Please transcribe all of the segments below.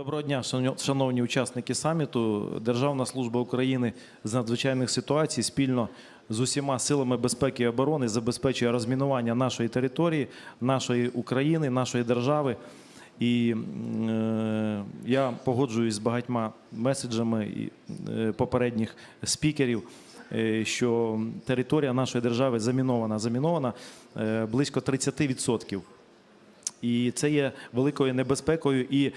Доброго дня, шановні- учасники саміту. Державна служба України з надзвичайних ситуацій спільно з усіма силами безпеки і оборони забезпечує розмінування нашої території, нашої України, нашої держави. І е, я погоджуюсь з багатьма меседжами е, попередніх спікерів, е, що територія нашої держави замінована. Замінована е, близько 30%. І це є великою небезпекою, і е,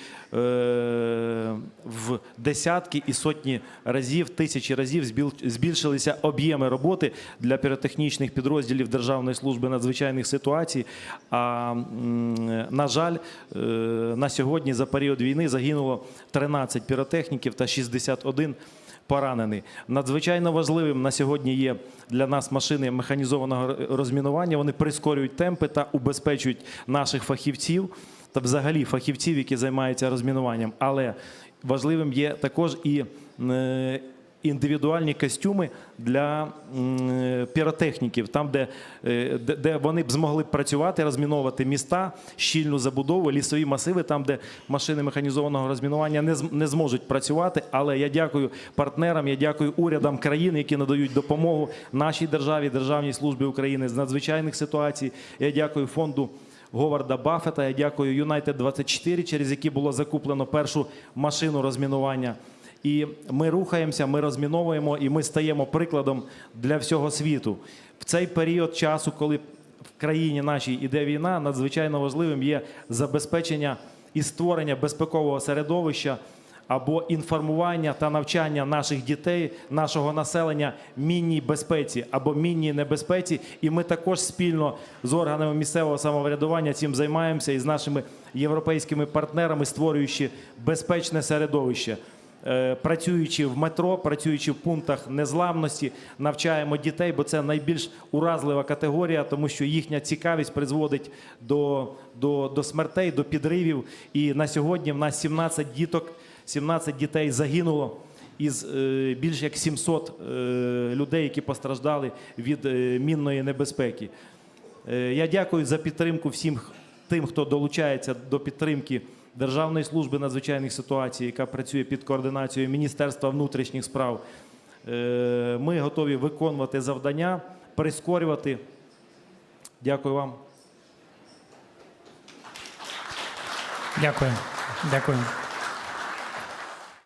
в десятки і сотні разів, тисячі разів збільшилися об'єми роботи для піротехнічних підрозділів Державної служби надзвичайних ситуацій. А на жаль, е, на сьогодні за період війни загинуло 13 піротехніків та 61 поранений. Надзвичайно важливим на сьогодні є для нас машини механізованого розмінування. Вони прискорюють темпи та убезпечують наших фахівців та взагалі фахівців, які займаються розмінуванням. Але важливим є також і е, індивідуальні костюми для піротехніків, там, де, е, де, де вони б змогли працювати, розміновувати міста, щільну забудову, лісові масиви, там, де машини механізованого розмінування не, не зможуть працювати. Але я дякую партнерам, я дякую урядам країн, які надають допомогу нашій державі, Державній службі України з надзвичайних ситуацій. Я дякую фонду. Говарда Баффета, я дякую United 24, через які було закуплено першу машину розмінування. І ми рухаємося, ми розміновуємо, і ми стаємо прикладом для всього світу. В цей період часу, коли в країні нашій іде війна, надзвичайно важливим є забезпечення і створення безпекового середовища або інформування та навчання наших дітей, нашого населення мінній безпеці або мінній небезпеці. І ми також спільно з органами місцевого самоврядування цим займаємося і з нашими європейськими партнерами, створюючи безпечне середовище. Е, Працюючи в метро, працюючи в пунктах незламності, навчаємо дітей, бо це найбільш уразлива категорія, тому що їхня цікавість призводить до, до, до смертей, до підривів. І на сьогодні в нас 17 діток, 17 дітей загинуло із е, більш як 700 е, людей, які постраждали від мінної небезпеки. Я дякую за підтримку всім тим, хто долучається до підтримки Державної служби надзвичайних ситуацій, яка працює під координацією Міністерства внутрішніх справ. Е, Ми готові виконувати завдання, прискорювати. Дякую вам. Дякую. Дякую.